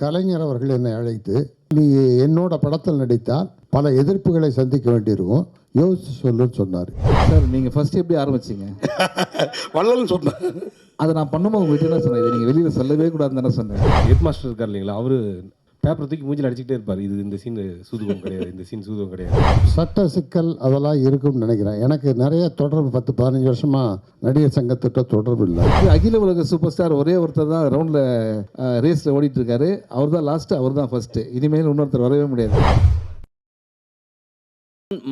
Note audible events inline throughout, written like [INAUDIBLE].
கலைஞர் அவர்கள் என்னை அழைத்து நீ என்னோட படத்தில் நடித்தால் பல எதிர்ப்புகளை சந்திக்க வேண்டியிருக்கும். யோசிச்சு சொல்லுன்னு சொன்னார். சார் நீங்கள் ஃபர்ஸ்ட் எப்படி ஆரம்பிச்சீங்க? [LAUGHS] வள்ளல்னு சொன்னேன் அதை நான் பண்ணும்போது உங்கள்கிட்ட என்ன சொன்னேன்? இதை நீங்கள் வெளியில் சொல்லவே கூடாதுன்னு தானே சொன்னேன். ஹெட் மாஸ்டர் இருக்கார் இல்லைங்களா? அவர் பேப்பர் தூக்கி மூஞ்சில் அடிச்சுக்கிட்டே இருப்பார். இது இந்த சீன் சூதுகம் கிடையாது. இந்த சீன் சூதுகம் கிடையாது. சட்ட சிக்கல் அதெல்லாம் இருக்கும்னு நினைக்கிறேன். எனக்கு நிறைய தொடர்பு பத்து பதினஞ்சு வருஷமாக நடிகர் சங்கத்திட்ட தொடர்பு இல்லை. அகில உலக சூப்பர் ஸ்டார் ஒரே ஒருத்தர் தான் ரவுண்டில் ரேஸில் ஓடிட்டு இருக்காரு அவர் தான் லாஸ்ட்டு அவர் தான் ஃபர்ஸ்ட்டு இனிமேல் இன்னொருத்தர் வரவே முடியாது.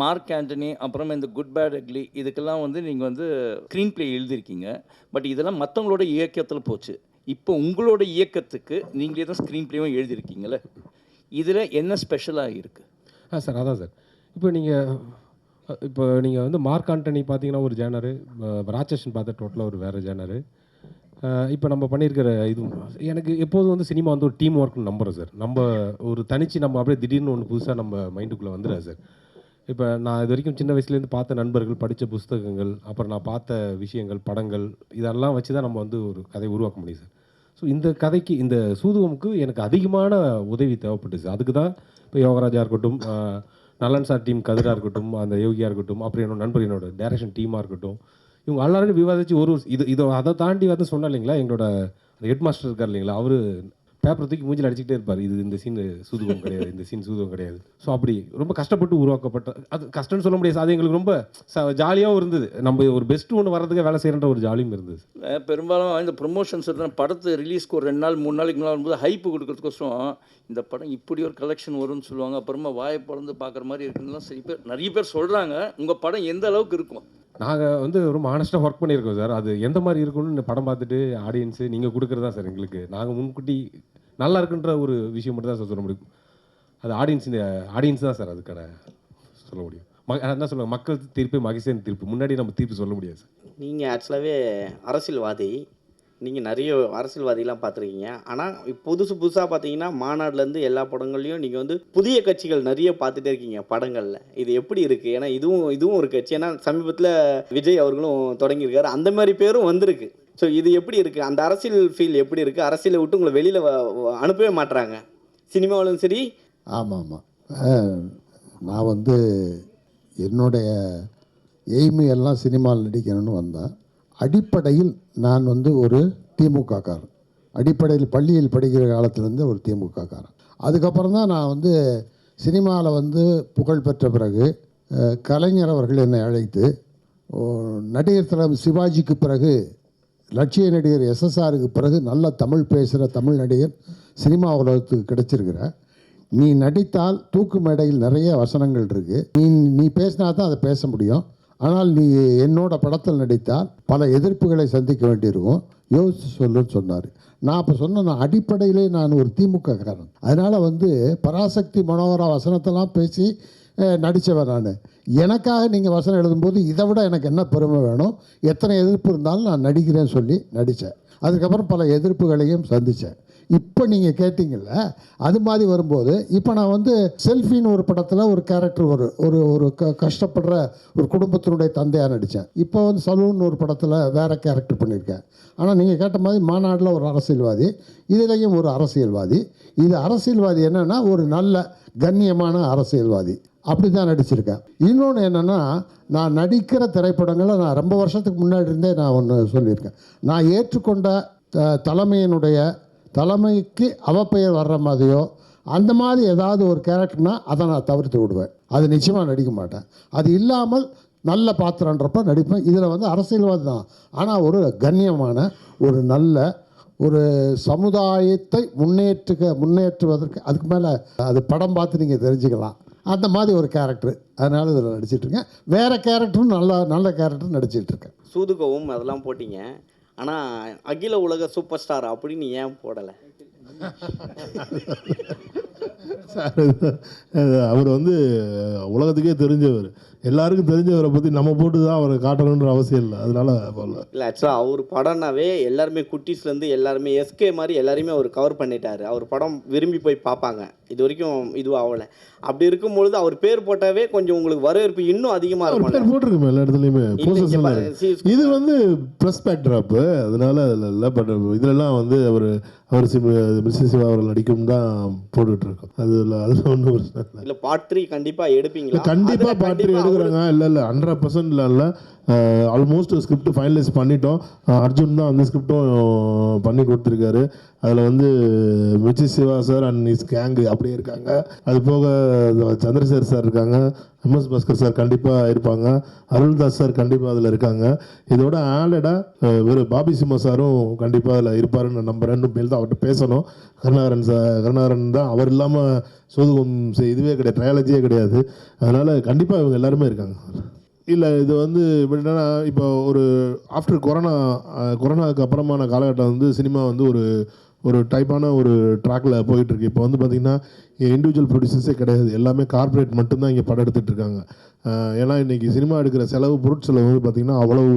மார்க் ஆண்டனி அப்புறம் இந்த குட் பேட் அக்லி இதுக்கெல்லாம் வந்து நீங்கள் வந்து ஸ்க்ரீன் ப்ளே எழுதியிருக்கீங்க. பட் இதெல்லாம் மற்றவங்களோட இயக்கத்தில் போச்சு. இப்போ உங்களோட இயக்கத்துக்கு நீங்களே தான் ஸ்க்ரீன் ப்ளேவும் எழுதியிருக்கீங்களே இதில் என்ன ஸ்பெஷலாக இருக்குது ஆ சார் அதான் சார். இப்போ நீங்கள் இப்போ நீங்கள் வந்து மார்க் ஆண்டனி பார்த்தீங்கன்னா ஒரு ஜேனரு ராட்சசன் பார்த்த டோட்டலாக ஒரு வேறு ஜேனரு இப்போ நம்ம பண்ணியிருக்கிற இதுவும் எனக்கு எப்போதும் வந்து சினிமா வந்து ஒரு டீம் ஒர்க்னு நம்புகிறோம் சார். நம்ம ஒரு தனிச்சு நம்ம அப்படியே திடீர்னு ஒன்று புதுசாக நம்ம மைண்டுக்குள்ளே வந்துடுறேன் சார். இப்போ நான் இது வரைக்கும் சின்ன வயசுலேருந்து பார்த்த நண்பர்கள் படித்த புஸ்தகங்கள் அப்புறம் நான் பார்த்த விஷயங்கள் படங்கள் இதெல்லாம் வச்சு தான் நம்ம வந்து ஒரு கதையை உருவாக்க முடியும் சார். ஸோ இந்த கதைக்கு இந்த சூதுவமுக்கு எனக்கு அதிகமான உதவி தேவைப்பட்டுச்சு. அதுக்கு தான் இப்போ யோகராஜா இருக்கட்டும் நலன் சார் டீம் கதிராக இருக்கட்டும் அந்த யோகியாக இருக்கட்டும் அப்புறம் என்னோட நண்பர் என்னோட டேரக்ஷன் டீமாக இருக்கட்டும் இவங்க எல்லாரும் விவாதித்து ஒரு ஒரு- இது இதை அதை தாண்டி வந்து சொன்னேன் இல்லைங்களா எங்களோட ஹெட் மாஸ்டர் இருக்கார் இல்லைங்களா அவர் பேப்பர் தூக்கி மூஞ்சில் அடிச்சுக்கிட்டே இருப்பார். இது இந்த சீன் சூதுகம் கிடையாது இந்த சீன் சூதுகம் கிடையாது. ஸோ அப்படி ரொம்ப கஷ்டப்பட்டு உருவாக்கப்பட்ட அது கஷ்டம்னு சொல்ல முடியாது. அது எங்களுக்கு ரொம்ப ஜாலியாகவும் இருந்தது. நம்ம ஒரு பெஸ்ட் ஒன்று வர்றதுக்கு வேலை செய்யற ஒரு ஜாலியும் இருந்தது. பெரும்பாலும் இந்த ப்ரொமோஷன்ஸ் எல்லாம் படத்தை ரிலீஸ்க்கு ஒரு ரெண்டு நாள் மூணு நாளைக்கு முன்னாடி வரும்போது ஹைப்பு கொடுக்கறதுக்கோசரம் இந்த படம் இப்படி ஒரு கலெக்ஷன் வரும்னு சொல்லுவாங்க. அப்புறமா வாயை பிறந்து பார்க்குற மாதிரி இருக்குன்னுலாம் சரி பேர் நிறைய பேர் சொல்கிறாங்க உங்கள் படம் எந்த அளவுக்கு இருக்கும்? நாங்கள் வந்து ரொம்ப ஆனஸ்ட்டாக ஒர்க் பண்ணியிருக்கோம் சார். அது எந்த மாதிரி இருக்குன்னு படம் பார்த்துட்டு ஆடியன்ஸு நீங்கள் கொடுக்குறது தான் சார் எங்களுக்கு. நாங்கள் முன்கூட்டி நல்லா இருக்குன்ற ஒரு விஷயம் மட்டும் தான் சார் சொல்ல முடியும். அது ஆடியன்ஸ் ஆடியன்ஸ் தான் சார் அதுக்கான சொல்ல முடியும். ம என்ன சொல்லுவாங்க? மக்கள் தீர்ப்பு மகிழ்ச்சியின் தீர்ப்பு. முன்னாடி நம்ம தீர்ப்பு சொல்ல முடியாது சார். நீங்கள் ஆக்சுவலாகவே அரசியல்வாதி நீங்கள் நிறைய அரசியல்வாதிலாம் பார்த்துருக்கீங்க. ஆனால் புதுசு புதுசாக பார்த்தீங்கன்னா மாநாடுலேருந்து எல்லா படங்கள்லையும் நீங்கள் வந்து புதிய கட்சிகள் நிறைய பார்த்துட்டே இருக்கீங்க படங்களில். இது எப்படி இருக்குது ஏன்னா இதுவும் இதுவும் ஒரு கட்சி. ஏன்னா சமீபத்தில் விஜய் அவர்களும் தொடங்கியிருக்காரு. அந்த மாதிரி பேரும் வந்திருக்கு. ஸோ இது எப்படி இருக்குது அந்த அரசியல் ஃபீல் எப்படி இருக்குது அரசியலை விட்டு உங்களை வெளியில் அனுப்பவே மாட்டுறாங்க சினிமாவிலும் சரி. ஆமாம். ஆமாம் நான் வந்து என்னுடைய எய்மு எல்லாம் சினிமாவில் நடிக்கணும்னு வந்தேன். அடிப்படையில் நான் வந்து ஒரு திமுககாரன் அடிப்படையில் பள்ளியில் படிக்கிற காலத்திலேருந்து ஒரு திமுககாரன் அதுக்கப்புறம் தான் நான் வந்து சினிமாவில் வந்து புகழ் பெற்ற பிறகு கலைஞர் அவர்கள் என்னை அழைத்து நடிகர் தலைவர் சிவாஜிக்கு பிறகு லட்சிய நடிகர் எஸ்எஸ்ஆருக்கு பிறகு நல்ல தமிழ் பேசுகிற தமிழ் நடிகர் சினிமா உலகத்துக்கு கிடச்சிருக்கிற. நீ நடித்தால் தூக்கு மேடையில் நிறைய வசனங்கள் இருக்குது நீ நீ பேசினா தான் அதை பேச முடியும். ஆனால் நீ என்னோட படத்தில் நடித்தால் பல எதிர்ப்புகளை சந்திக்க வேண்டியிருக்கும். யோசிச்சு சொல்லுன்னு சொன்னார். நான் அப்போ சொன்ன நான் அடிப்படையிலே நான் ஒரு திமுக காரன் அதனால் வந்து பராசக்தி மனோகரா வசனத்தெல்லாம் பேசி நடித்தவன் நான். எனக்காக நீங்கள் வசனம் எழுதும்போது இதை விட எனக்கு என்ன பெருமை வேணும்? எத்தனை எதிர்ப்பு இருந்தாலும் நான் நடிக்கிறேன்னு சொல்லி நடித்தேன் அதுக்கப்புறம் பல எதிர்ப்புகளையும் சந்தித்தேன் இப்போ நீங்கள் கேட்டிங்கல்ல அது மாதிரி வரும்போது இப்போ நான் வந்து செல்ஃபின்னு ஒரு படத்தில் ஒரு கேரக்டர் ஒரு ஒரு ஒரு க கஷ்டப்படுற ஒரு குடும்பத்தினுடைய தந்தையாக நடித்தேன் இப்போ வந்து சலூன் ஒரு படத்தில் வேறு கேரக்டர் பண்ணியிருக்கேன். ஆனால் நீங்கள் கேட்ட மாதிரி மாநாட்டில் ஒரு அரசியல்வாதி இதுலேயும் ஒரு அரசியல்வாதி. இது அரசியல்வாதி என்னென்னா ஒரு நல்ல கண்ணியமான அரசியல்வாதி. அப்படி தான் நடிச்சிருக்கேன். இன்னொன்று என்னென்னா நான் நடிக்கிற திரைப்படங்களை நான் ரொம்ப வருஷத்துக்கு முன்னாடி இருந்தே நான் ஒன்று சொல்லியிருக்கேன். நான் ஏற்றுக்கொண்ட த- தலைமையினுடைய தலைமைக்கு அவப்பெயர் வர்ற மாதிரியோ அந்த மாதிரி ஏதாவது ஒரு கேரக்டர்னா அதை நான் தவிர்த்து விடுவேன். அது நிச்சயமாக நடிக்க மாட்டேன். அது இல்லாமல் நல்ல பாத்திரன்றப்ப நடிப்பேன். இதில் வந்து அரசியல்வாதி தான். ஆனால் ஒரு கண்ணியமான ஒரு நல்ல ஒரு சமுதாயத்தை முன்னேற்றுக முன்னேற்றுவதற்கு அதுக்கு மேலே அது படம் பார்த்து நீங்கள் தெரிஞ்சுக்கலாம். அந்த மாதிரி ஒரு கேரக்டர். அதனால் இதில் நடிச்சிட்ருக்கேன் வேறு கேரக்டரும் நல்ல நல்ல கேரக்டர் நடிச்சிட்ருக்கேன் சூதுகவும் அதெல்லாம் போட்டிங்க. ஆனால் அகில உலக சூப்பர் ஸ்டார் அப்படின்னு ஏன் போடலை? சார் அவர் வந்து உலகத்துக்கே தெரிஞ்சவர். எல்லாருக்கும் தெரிஞ்சவரை பற்றி நம்ம போட்டு தான் அவரை காட்டணுன்ற அவசியம் இல்லை. அதனால போடல இல்லை ஆக்சுவலாக அவர் படம்னாவே எல்லாருமே குட்டீஸ்லேருந்து எல்லாருமே எஸ்கே மாதிரி எல்லாரையுமே அவர் கவர் பண்ணிட்டாரு. அவர் படம் விரும்பி போய் பார்ப்பாங்க. இது வரைக்கும் இதுவும் ஆகலை. அப்படி இருக்கும்பொழுது அவர் பேர் போட்டாவே கொஞ்சம் உங்களுக்கு வரவேற்பு இன்னும் அதிகமாக இருக்கும் பேர் போட்டிருக்கோம் எல்லா இடத்துலையுமே. இது வந்து ப்ரெஸ் பேக்ட்ராப்பு அதனால அதில் இல்லை பட் இதுலலாம் வந்து அவர் அவர் மிஸ்ஸஸ் சிவா அவர்கள் நடிக்கும் தான் போட்டுட்டு இருக்கோம். அதில் அதில் ஒன்றும் பிரச்சனை இல்லை. பார்ட் த்ரீ கண்டிப்பாக எடுப்பீங்களா? கண்டிப்பாக பாட்ரி கண்டிப்பா எடுக்கிறாங்க இல்லை இல்லை ஹண்ட்ரட் பர்சன்ட் இல்லை. ஆல்மோஸ்ட் ஸ்கிரிப்ட் ஃபைனலைஸ் பண்ணிட்டோம். அர்ஜுன் தான் அந்த ஸ்கிரிப்டும் பண்ணி கொடுத்துருக்காரு. அதில் வந்து Vijay Siva sir and his gang அப்படியே இருக்காங்க. அது போக சந்திரசேகர் சார் இருக்காங்க. எம்எஸ் பாஸ்கர் சார் கண்டிப்பாக இருப்பாங்க. அருள்தாஸ் சார் கண்டிப்பாக அதில் இருக்காங்க. இதோட ஆலடாக ஒரு பாபி சிம்மா சாரும் கண்டிப்பாக அதில் இருப்பாருன்னு நான் நம்புறேன். இன்னும் மேல் தான் அவர்கிட்ட பேசணும். கருணாகரன் சார் கருணாகரன் தான் அவர் இல்லாமல் சோதுகம் இதுவே கிடையாது ட்ரையாலஜியே கிடையாது. அதனால் கண்டிப்பாக இவங்க எல்லாருமே இருக்காங்க இல்லை இது வந்து எப்படின்னா இப்போ ஒரு ஆஃப்டர் கொரோனா கொரோனாவுக்கு அப்புறமான காலகட்டம் வந்து சினிமா வந்து ஒரு ஒரு டைப்பான ஒரு ட்ராக்கில் போயிட்டுருக்கு. இப்போ வந்து பார்த்திங்கன்னா இண்டிவிஜுவல் ப்ரொடியூசர்ஸே கிடையாது. எல்லாமே கார்ப்பரேட் மட்டும்தான் இங்கே படம் எடுத்துகிட்டு இருக்காங்க. ஏன்னா இன்றைக்கி சினிமா எடுக்கிற செலவு பொருட்செலவு வந்து பார்த்திங்கன்னா அவ்வளவு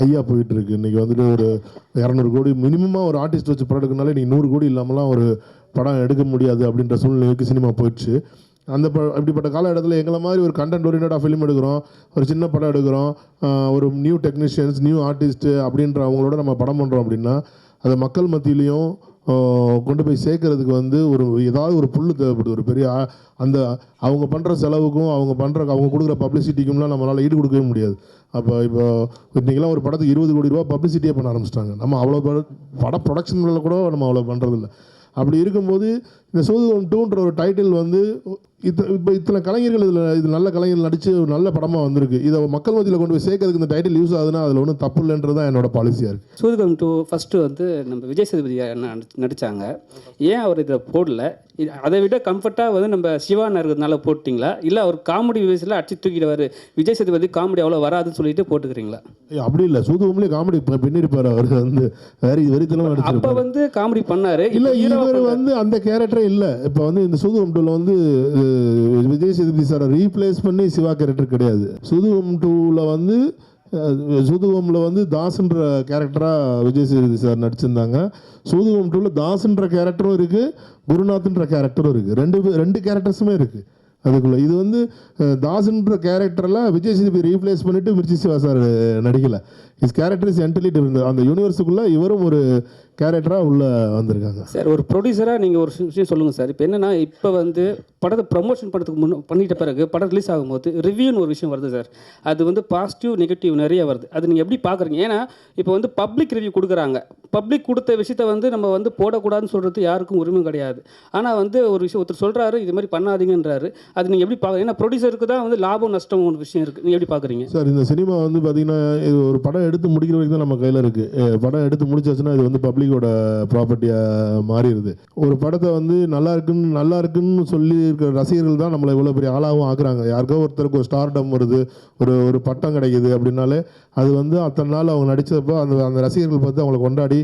ஹையாக போயிட்டுருக்கு. இன்றைக்கி வந்துட்டு ஒரு இரநூறு கோடி மினிமமாக ஒரு ஆர்டிஸ்ட் வச்சு படம் எடுக்கனாலே இன்றைக்கி நூறு கோடி இல்லாமலாம் ஒரு படம் எடுக்க முடியாது அப்படின்ற சூழ்நிலைக்கு சினிமா போயிடுச்சு. அந்த ப அப்படிப்பட்ட காலகட்டத்தில் எங்களை மாதிரி ஒரு கண்டென்ட் ஓரியன்டாக ஃபிலிம் எடுக்கிறோம். ஒரு சின்ன படம் எடுக்கிறோம். ஒரு நியூ டெக்னீஷியன்ஸ் நியூ ஆர்டிஸ்ட்டு அப்படின்ற அவங்களோட நம்ம படம் பண்ணுறோம் அப்படின்னா அதை மக்கள் மத்தியிலையும் கொண்டு போய் சேர்க்கறதுக்கு வந்து ஒரு ஏதாவது ஒரு புல் தேவைப்படுது. ஒரு பெரிய அந்த அவங்க பண்ணுற செலவுக்கும் அவங்க பண்ணுற அவங்க கொடுக்குற பப்ளிசிட்டிக்கும்லாம் நம்மளால் ஈடு கொடுக்கவே முடியாது. அப்போ இப்போ இன்றைக்கெல்லாம் ஒரு படத்துக்கு இருபது கோடி ரூபா பப்ளிசிட்டியே பண்ண ஆரம்பிச்சிட்டாங்க. நம்ம அவ்வளோ பட- பட ப்ரொடக்ஷனில் கூட நம்ம அவ்வளோ பண்ணுறதில்ல அப்படி இருக்கும்போது இந்த சோதுவம் டூன்ற ஒரு டைட்டில் வந்து இத்த இப்போ இத்தனை கலைஞர்கள் இதில் இது நல்ல கலைஞர்கள் நடித்து ஒரு நல்ல படமாக வந்திருக்கு. இதை மக்கள் மத்தியில் கொண்டு போய் சேர்க்கறதுக்கு இந்த டைட்டில் யூஸ் ஆகுதுன்னா அதில் ஒன்றும் தப்பு இல்லைன்றது தான் என்னோட பாலிசியாக இருக்குது சூதுகம் டூ ஃபஸ்ட்டு வந்து நம்ம விஜய் சேதுபதி அண்ணா நடிச்- நடிச்சாங்க. ஏன் அவர் இதை போடல? அதை விட கம்ஃபர்ட்டாக வந்து நம்ம சிவான் இருக்கிறதுனால போட்டிங்களா? இல்லை அவர் காமெடி வேஸில் அடிச்சு தூக்கிடுவார் விஜய் சேதுபதி காமெடி அவ்வளோ வராதுன்னு சொல்லிட்டு போட்டுக்கிறீங்களா? அப்படி இல்லை. சூதுவம்லேயே காமெடி பின்னிருப்பார் அவர் வந்து. வேற வெறித்தனம் அப்போ வந்து காமெடி பண்ணாரு. இல்லை இவர். வந்து அந்த கேரக்டரே இல்லை. இப்போ வந்து இந்த சுதுவம் டூவில் வந்து விஜய் சேதுபதி சாரை ரீப்ளேஸ் பண்ணி சிவா கேரக்டர் கிடையாது. சுதுவம் டூவில் வந்து அஹ், சுதுவம்ல வந்து தாஸ்ன்ற கேரக்டராக விஜய் சேதுபதி சார் நடிச்சிருந்தாங்க. சுதுவம் டூவில் தாஸ்ன்ற கேரக்டரும் இருக்குது குருநாத்ன்ற கேரக்டரும் இருக்குது ரெண்டு ரெண்டு கேரக்டர்ஸுமே இருக்குது அதுக்குள்ள. இது வந்து தாஸ்ன்ற கேரக்டரில் விஜய் சேதுபதி ரீப்ளேஸ் பண்ணிட்டு Mirchi Siva sir நடிக்கல. His character is entirely different அந்த யூனிவர்ஸுக்குள்ளே இவரும் ஒரு கேரக்டராக உள்ளே வந்திருக்காங்க. சார் ஒரு ப்ரொடியூசராக நீங்கள் ஒரு விஷயம் சொல்லுங்கள் சார். இப்போ என்னன்னா இப்போ வந்து படத்தை ப்ரமோஷன் பண்ணுறதுக்கு முன்ன பண்ணிட்ட பிறகு படம் ரிலீஸ் ஆகும்போது ரிவ்யூன்னு ஒரு விஷயம் வருது சார். அது வந்து பாசிட்டிவ் நெகட்டிவ் நிறைய வருது. அது நீங்கள் எப்படி பார்க்குறீங்க ஏன்னா இப்போ வந்து பப்ளிக் ரிவ்யூ கொடுக்குறாங்க. பப்ளிக் கொடுத்த விஷயத்த வந்து நம்ம வந்து போடக்கூடாதுன்னு சொல்கிறது யாருக்கும் உரிமை கிடையாது. ஆனால் வந்து ஒரு விஷயம் ஒருத்தர் சொல்கிறாரு இது மாதிரி பண்ணாதீங்கன்றாரு. அது நீங்கள் எப்படி பார்க்குறீங்க ஏன்னா ப்ரொடியூசருக்கு தான் வந்து லாபம் நஷ்டம் ஒரு விஷயம் இருக்குது நீங்கள் எப்படி பார்க்குறீங்க சார் இந்த சினிமா வந்து பார்த்தீங்கன்னா இது ஒரு படம் எடுத்து முடிக்கிற வரைக்கும் தான் நம்ம கையில் இருக்குது படம் எடுத்து முடிச்சாச்சுன்னா இது வந்து பப்ளிக்கோட ப்ராப்பர்ட்டியாக மாறிடுது. ஒரு படத்தை வந்து நல்லா இருக்குன்னு நல்லா இருக்குன்னு சொல்லி இருக்கிற ரசிகர்கள் தான் நம்மளை இவ்வளோ பெரிய ஆளாகவும் ஆக்குறாங்க. யாருக்கோ ஒருத்தருக்கு ஒரு ஸ்டார்டம் வருது ஒரு ஒரு பட்டம் கிடைக்குது அப்படின்னாலே அது வந்து அத்தனை நாள் அவங்க நடித்தப்போ அந்த அந்த ரசிகர்கள் பார்த்து அவங்கள கொண்டாடி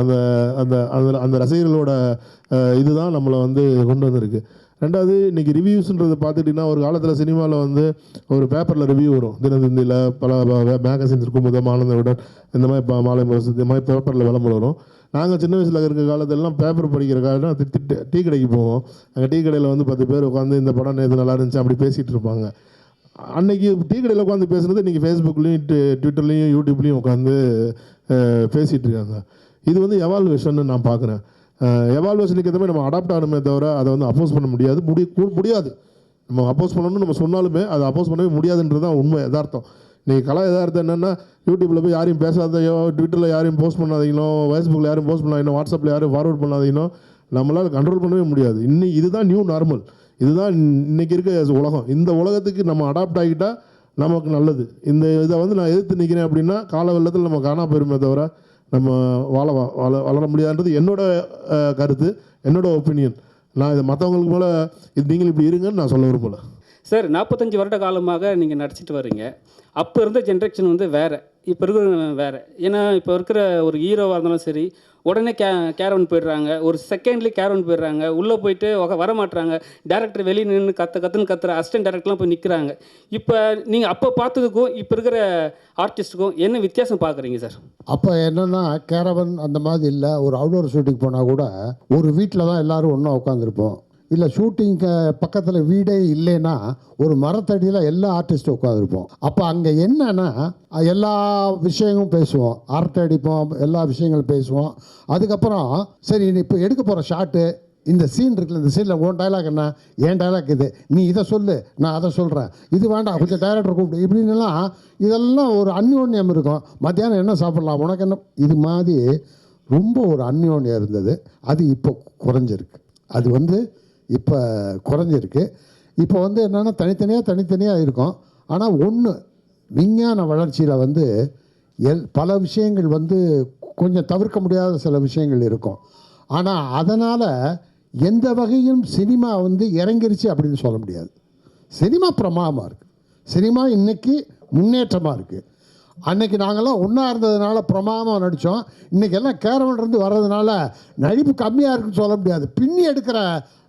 அந்த அந்த அந்த அந்த ரசிகர்களோட இதுதான் நம்மளை வந்து கொண்டு வந்திருக்கு. ரெண்டாவது இன்றைக்கி ரிவ்யூஸ்ன்றது பார்த்துட்டிங்கன்னா ஒரு காலத்தில் சினிமாவில் வந்து ஒரு பேப்பரில் ரிவ்யூ வரும். தினத்தந்தியில் பல மேகசின்ஸ் இருக்கும். முதல் ஆனந்த இந்த மாதிரி இப்போ மாலை முரசு இந்த மாதிரி பேப்பரில் விளம்பரம் வரும். நாங்கள் சின்ன வயசில் இருக்கிற காலத்திலலாம் பேப்பர் படிக்கிற காலம் திட்டு டீ கடைக்கு போவோம். அங்கே டீ கடையில் வந்து பத்து பேர் உட்காந்து இந்த படம் நேற்று நல்லா இருந்துச்சு அப்படி பேசிகிட்டு இருப்பாங்க. அன்னைக்கு டீ கடையில் உட்காந்து பேசுனது இன்றைக்கி ஃபேஸ்புக்லேயும் ட்விட்டர்லேயும் யூடியூப்லேயும் உட்காந்து பேசிகிட்டு இருக்காங்க. இது வந்து எவால்வேஷன் நான் பார்க்குறேன். எவால்வேஷனுக்கு எதுவுமே மாதிரி நம்ம அடாப்ட் ஆகணுமே தவிர அதை வந்து அப்போஸ் பண்ண முடியாது. முடி முடியாது. நம்ம அப்போஸ் பண்ணணும்னு நம்ம சொன்னாலுமே அதை அப்போஸ் பண்ணவே முடியாதுன்றது தான் உண்மை எதார்த்தம் நீங்கள் கலா எதார்த்தம் என்னென்னா யூடியூப்பில் போய் யாரையும் பேசாதையோ ட்விட்டரில் யாரையும் போஸ்ட் பண்ணாதீங்களோ ஃபேஸ்புக்கில் யாரும் போஸ்ட் பண்ணாதீங்களோ வாட்ஸ்அப்பில் யாரும் ஃபார்வர்ட் பண்ணாதீங்களோ நம்மளால் கண்ட்ரோல் பண்ணவே முடியாது. இன்னி இதுதான் நியூ நார்மல் இதுதான் இன்னைக்கு இருக்க உலகம். இந்த உலகத்துக்கு நம்ம அடாப்ட் ஆகிட்டால் நமக்கு நல்லது. இந்த இதை வந்து நான் எதிர்த்து நிற்கிறேன் அப்படின்னா கால வெள்ளத்தில் நம்ம காணா போயிருமே தவிர நம்ம வாழ வாழ வளர முடியாதுன்றது என்னோட கருத்து என்னோட ஒப்பீனியன் நான் இதை மற்றவங்களுக்கு போல் இது நீங்கள் இப்படி இருங்கன்னு நான் சொல்ல விரும்பல. சார் நாற்பத்தஞ்சு வருட காலமாக நீங்கள் நடிச்சிட்டு வரீங்க. அப்போ இருந்த ஜென்ரேஷன் வந்து வேறு. இப்போ இருக்கிற வேறு. ஏன்னா இப்போ இருக்கிற ஒரு ஹீரோவாக இருந்தாலும் சரி உடனே கே கேரவன் போயிடுறாங்க. ஒரு செகண்ட்லேயே கேரவன் போயிடுறாங்க. உள்ளே போயிட்டு உக்க- வர டேரக்டர் வெளியே நின்று கத்த கத்துன்னு கத்துற அசிஸ்டன்ட் டேரக்டர்லாம் போய் நிற்கிறாங்க இப்போ நீங்கள் அப்போ பார்த்ததுக்கும் இப்போ இருக்கிற ஆர்டிஸ்ட்டுக்கும் என்ன வித்தியாசம் பார்க்குறீங்க சார் அப்போ என்னென்னா கேரவன் அந்த மாதிரி இல்லை. ஒரு அவுடோர் ஷூட்டிங் போனால் கூட ஒரு வீட்டில் தான் எல்லோரும் ஒன்றா உட்காந்துருப்போம் இல்லை ஷூட்டிங்க்கு பக்கத்தில் வீடே இல்லைன்னா ஒரு மரத்தடியில் எல்லா ஆர்டிஸ்ட்டும் உட்காந்துருப்போம் அப்போ அங்கே என்னன்னா எல்லா விஷயங்களும் பேசுவோம். ஆர்ட் அடிப்போம் எல்லா விஷயங்களும் பேசுவோம். அதுக்கப்புறம் சரி நீ இப்போ எடுக்க போகிற ஷாட்டு இந்த சீன் இருக்குல்ல இந்த சீனில் உன் டைலாக் என்ன? என் டைலாக் இது. நீ இதை சொல்லு நான் அதை சொல்கிறேன் இது வேண்டாம் கொஞ்சம் டைரக்டர் கூப்பிடு. இப்படின்னுலாம் இதெல்லாம் ஒரு அந்யோன்யம் இருக்கும். மத்தியானம் என்ன சாப்பிட்லாம்? உனக்கு என்ன? இது மாதிரி ரொம்ப ஒரு அந்யோன்யம் இருந்தது. அது இப்போ குறைஞ்சிருக்கு. அது வந்து இப்போ குறைஞ்சிருக்கு. இப்போ வந்து என்னென்னா தனித்தனியாக தனித்தனியாக இருக்கும். ஆனால் ஒன்று விஞ்ஞான வளர்ச்சியில் வந்து எல் பல விஷயங்கள் வந்து கொஞ்சம் தவிர்க்க முடியாத சில விஷயங்கள் இருக்கும். ஆனால் அதனால் எந்த வகையும் சினிமா வந்து இறங்கிருச்சு அப்படின்னு சொல்ல முடியாது. சினிமா பிரமாதமாக இருக்குது சினிமா இன்னைக்கு முன்னேற்றமாக இருக்குது அன்னைக்கு நாங்கள்லாம் ஒன்றா இருந்ததுனால பிரமாதமாக நடித்தோம் இன்றைக்கி எல்லாம் கேரவன் வர்றதுனால நடிப்பு கம்மியாக இருக்குன்னு சொல்ல முடியாது. பின்னி எடுக்கிற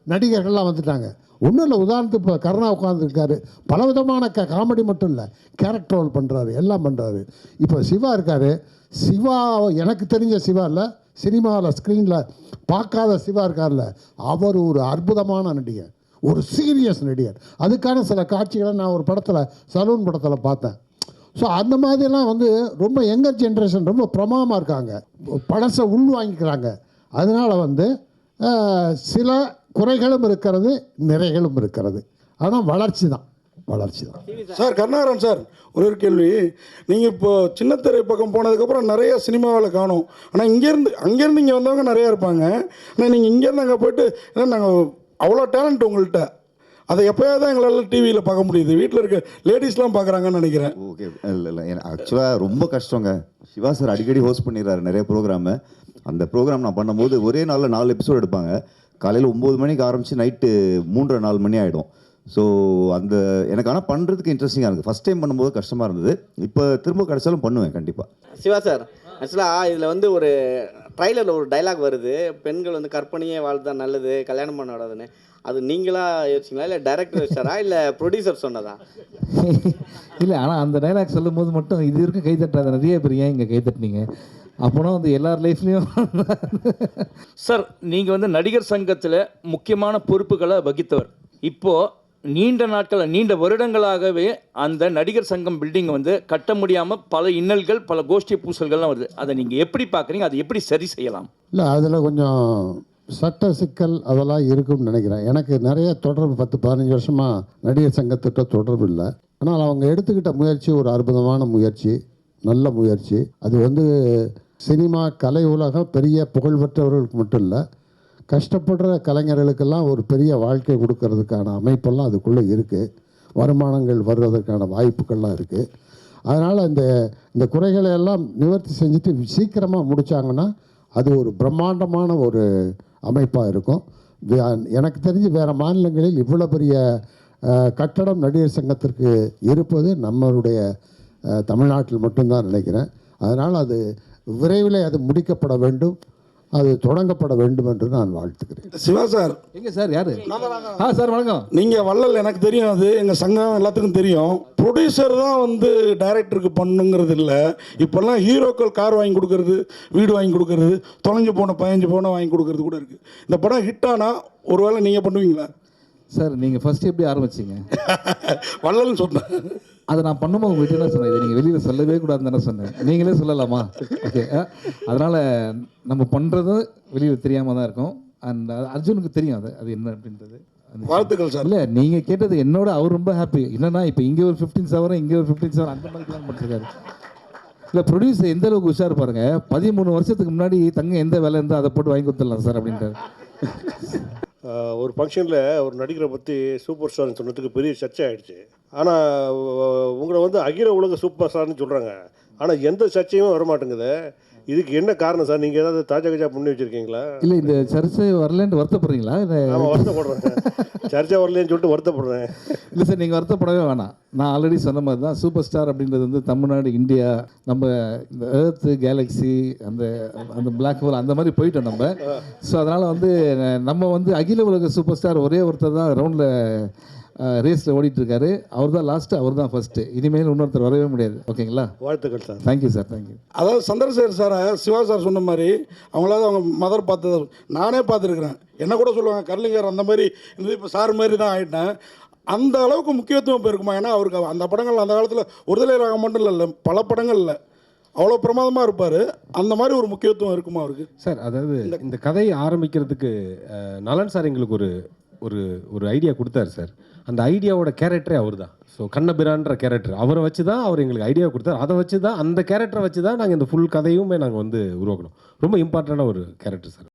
நடிகர்கள்லாம் வந்துட்டாங்க. ஒன்றும் இல்லை உதாரணத்துக்கு இப்போ கருணா உட்காந்துருக்காரு பலவிதமான க காமெடி மட்டும் இல்லை கேரக்டர் ரோல் பண்ணுறாரு எல்லாம் பண்ணுறாரு இப்போ சிவா இருக்கார். சிவா எனக்கு தெரிஞ்ச சிவா இல்லை சினிமாவில் ஸ்க்ரீனில் பார்க்காத சிவா இருக்கார்ல அவர் ஒரு அற்புதமான நடிகர் ஒரு சீரியஸ் நடிகர். அதுக்கான சில காட்சிகளை நான் ஒரு படத்தில் சலூன் படத்தில் பார்த்தேன். ஸோ அந்த மாதிரிலாம் வந்து ரொம்ப யங்கர் ஜென்ரேஷன் ரொம்ப பிரமாதமாக இருக்காங்க. பழசை உள் வாங்கிக்கிறாங்க. அதனால் வந்து சில குறைகளும் இருக்கிறது நிறைகளும் இருக்கிறது. ஆனால் வளர்ச்சி தான் வளர்ச்சி தான். சார் கருணாகரன் சார் ஒரு ஒரு கேள்வி. நீங்கள் இப்போ சின்னத்திரை பக்கம் போனதுக்கப்புறம் நிறைய சினிமாவில் காணும். ஆனால் இங்கேருந்து அங்கேருந்து இங்கே வந்தவங்க நிறையா இருப்பாங்க. ஆனால் நீங்கள் இங்கேருந்து அங்கே போயிட்டு ஏன்னா நாங்கள் அவ்வளோ டேலண்ட் உங்கள்கிட்ட அதை எப்போயாவது தான் எங்களால் டிவியில் பார்க்க முடியுது. வீட்டில் இருக்க லேடிஸ்லாம் பார்க்குறாங்கன்னு நினைக்கிறேன். ஓகே இல்லை இல்லை. ஆக்சுவலாக ரொம்ப கஷ்டங்க. சிவா சார் அடிக்கடி ஹோஸ்ட் பண்ணிடுறாரு நிறைய ப்ரோக்ராமு அந்த ப்ரோக்ராம் நான் பண்ணும்போது ஒரே நாளில் நாலு எபிசோட் எடுப்பாங்க. காலையில் ஒம்பது மணிக்கு ஆரம்பித்து நைட்டு மூன்றரை நாலு மணி ஆகிடும் ஸோ அந்த எனக்கு ஆனால் பண்ணுறதுக்கு இன்ட்ரெஸ்டிங்காக இருக்குது ஃபஸ்ட் டைம் பண்ணும்போது கஷ்டமாக இருந்தது. இப்போ திரும்ப கிடைச்சாலும் பண்ணுவேன் கண்டிப்பாக சிவா சார் ஆக்சுவலாக இதில் வந்து ஒரு ட்ரைலரில் ஒரு டைலாக் வருது. பெண்கள் வந்து கற்பனையே வாழ்தான் நல்லது கல்யாணம் பண்ண விடாதுன்னு அது நீங்களா யோசிச்சிங்களா? இல்லை டைரக்டர் வச்சாரா இல்லை ப்ரொடியூசர் சொன்னதா? [LAUGHS] இல்லை ஆனால் அந்த டைலாக் சொல்லும் போது மட்டும் இது வரைக்கும் கை தட்டாத நிறைய பேர் ஏன் இங்கே கை தட்டினீங்க? அப்போனா வந்து எல்லார் லைஃப்லேயும் சார் [LAUGHS] நீங்கள் வந்து நடிகர் சங்கத்தில் முக்கியமான பொறுப்புகளை வகித்தவர். இப்போது நீண்ட நாட்கள் நீண்ட வருடங்களாகவே அந்த நடிகர் சங்கம் பில்டிங் வந்து கட்ட முடியாமல் பல இன்னல்கள் பல கோஷ்டி பூசல்கள்லாம் வருது. அதை நீங்கள் எப்படி பார்க்குறீங்க? அதை எப்படி சரி செய்யலாம்? இல்லை அதில் கொஞ்சம் சட்ட சிக்கல் அதெல்லாம் இருக்கும்னு நினைக்கிறேன். எனக்கு நிறைய தொடர்பு பத்து பதினஞ்சு வருஷமாக நடிகர் சங்கத்திட்ட தொடர்பு இல்லை. ஆனால் அவங்க எடுத்துக்கிட்ட முயற்சி ஒரு அற்புதமான முயற்சி நல்ல முயற்சி. அது வந்து சினிமா கலை உலகம் பெரிய புகழ்பெற்றவர்களுக்கு மட்டும் இல்லை கஷ்டப்படுற கலைஞர்களுக்கெல்லாம் ஒரு பெரிய வாழ்க்கை கொடுக்கறதுக்கான அமைப்பெல்லாம் அதுக்குள்ளே இருக்குது வருமானங்கள் வருவதற்கான வாய்ப்புகள்லாம் இருக்குது அதனால் இந்த இந்த குறைகளை எல்லாம் நிவர்த்தி செஞ்சுட்டு சீக்கிரமாக முடித்தாங்கன்னா அது ஒரு பிரம்மாண்டமான ஒரு அமைப்பாக இருக்கும். எனக்கு தெரிஞ்சு வேறு மாநிலங்களில் இவ்வளோ பெரிய கட்டடம் நடிகர் சங்கத்திற்கு இருப்பது நம்மளுடைய தமிழ்நாட்டில் மட்டும்தான் நினைக்கிறேன். அதனால் அது விரைவில் அது முடிக்கப்பட வேண்டும். அது தொடங்கப்பட வேண்டும் என்று நான் வாழ்த்துக்கிறேன் சிவா சார். எங்கே சார் யார்? ஆ சார் வணக்கம். நீங்கள் வள்ளல் எனக்கு தெரியும் அது. எங்கள் சங்கம் எல்லாத்துக்கும் தெரியும். ப்ரொடியூசர் தான் வந்து டைரக்டருக்கு பண்ணுங்கிறது இல்லை. இப்போல்லாம் ஹீரோக்கள் கார் வாங்கி கொடுக்கறது வீடு வாங்கி கொடுக்கறது தொலைஞ்சு போன பயஞ்சு போன வாங்கி கொடுக்கறது கூட இருக்குது இந்த படம் ஹிட் ஆனால் ஒருவேளை நீங்கள் பண்ணுவீங்களா? சார் நீங்கள் ஃபஸ்ட்டு எப்படி ஆரம்பிச்சீங்க? [LAUGHS] வள்ளல்னு சொன்னேன். அதை நான் பண்ணும்போது உங்கள்கிட்ட என்ன சொன்னேன்? இதை நீங்கள் வெளியில் சொல்லவே கூடாதுன்னு தானே சொன்னேன். நீங்களே சொல்லலாமா? ஓகே அதனால் நம்ம பண்ணுறது வெளியில் தெரியாமல் தான் இருக்கும். அண்ட் அர்ஜுனுக்கு தெரியும் அது. அது என்ன அப்படின்றது. வாழ்த்துக்கள் சார். இல்லை நீங்கள் கேட்டது என்னோட அவர் ரொம்ப ஹாப்பி என்னன்னா இப்போ இங்கே ஒரு ஃபிஃப்டீன் செவரும் இங்கே ஒரு ஃபிஃப்டீன் செவன் அந்த மாதிரி பிளான் பண்ணிருக்காரு. இல்லை ப்ரொடியூசர் எந்த அளவுக்கு உஷார் பாருங்க. பதிமூணு வருஷத்துக்கு முன்னாடி தங்க எந்த வேலை இருந்தால் அதை போட்டு வாங்கி கொடுத்துடலாம் சார் அப்படின்றாரு. ஆஹ் ஒரு ஃபங்க்ஷனில் ஒரு நடிகரை பற்றி சூப்பர் ஸ்டார்னு சொன்னதுக்கு பெரிய சர்ச்சை ஆகிடுச்சு ஆனால் உங்களை வந்து அகில உலக சூப்பர் ஸ்டார்னு சொல்கிறாங்க ஆனால் எந்த சர்ச்சையுமே வர மாட்டேங்குது இதுக்கு என்ன காரணம் சார்? நீங்கள் ஏதாவது தாஜா கஜா பண்ணி வச்சுருக்கீங்களா? இல்லை இந்த சர்ச்சை வரலன்ட்டு வருத்தப்படுறீங்களா? ஆமாம் வருத்தப்படுறேன் சர்ச்சா வரலன்னு சொல்லிட்டு வருத்தப்படுறேன். இல்லை சார் நீங்கள் வருத்தப்படவே வேணாம். நான் ஆல்ரெடி சொன்ன மாதிரி தான் சூப்பர் ஸ்டார் அப்படின்றது வந்து தமிழ்நாடு இந்தியா நம்ம இந்த ஏர்த்து கேலக்ஸி அந்த அந்த பிளாக் ஹோல் அந்த மாதிரி போயிட்டோம் நம்ம. ஸோ அதனால் வந்து நம்ம வந்து அகில உலக சூப்பர் ஸ்டார் ஒரே ஒருத்தர் தான் ரவுண்டில் ரேஸில் ஓடிட்டு இருக்காரு அவர் தான் லாஸ்ட்டு அவர் தான் ஃபஸ்ட்டு இனிமேல் இன்னொருத்தர் வரவே முடியாது. ஓகேங்களா? வாழ்த்துக்கள் சார். தேங்க்யூ சார் தேங்க்யூ அதாவது சந்திரசேகர் சாரை சிவா சார் சொன்ன மாதிரி அவங்களாவது அவங்க மதர் பார்த்தது. நானே பார்த்துருக்குறேன். என்ன கூட சொல்லுவாங்க கர்லிங்கர் அந்த மாதிரி இப்போ சார் மாதிரி தான் ஆகிட்டேன் அந்த அளவுக்கு முக்கியத்துவம் இப்போ இருக்குமா ஏன்னா அவருக்கு அந்த படங்கள் அந்த காலத்தில் ஒருதலை ராகம் மட்டும் இல்லை பல படங்கள்ல அவ்வளோ பிரமாதமாக இருப்பார். அந்த மாதிரி ஒரு முக்கியத்துவம் இருக்குமா அவருக்கு? சார் அதாவது இந்த கதையை ஆரம்பிக்கிறதுக்கு நலன் சார் எங்களுக்கு ஒரு ஒரு ஒரு ஐடியா கொடுத்தாரு சார். அந்த ஐடியாவோட கேரக்டரே அவர் தான் ஸோ கண்ணபிரான்ற கேரக்டர் அவரை வச்சு தான் அவர் எங்களுக்கு ஐடியா கொடுத்தாரு. அதை வச்சு தான் அந்த கேரக்டரை வச்சு தான் நாங்கள் இந்த ஃபுல் கதையுமே நாங்கள் வந்து உருவாக்கணும். ரொம்ப இம்பார்ட்டண்டான ஒரு கேரக்டர் சார்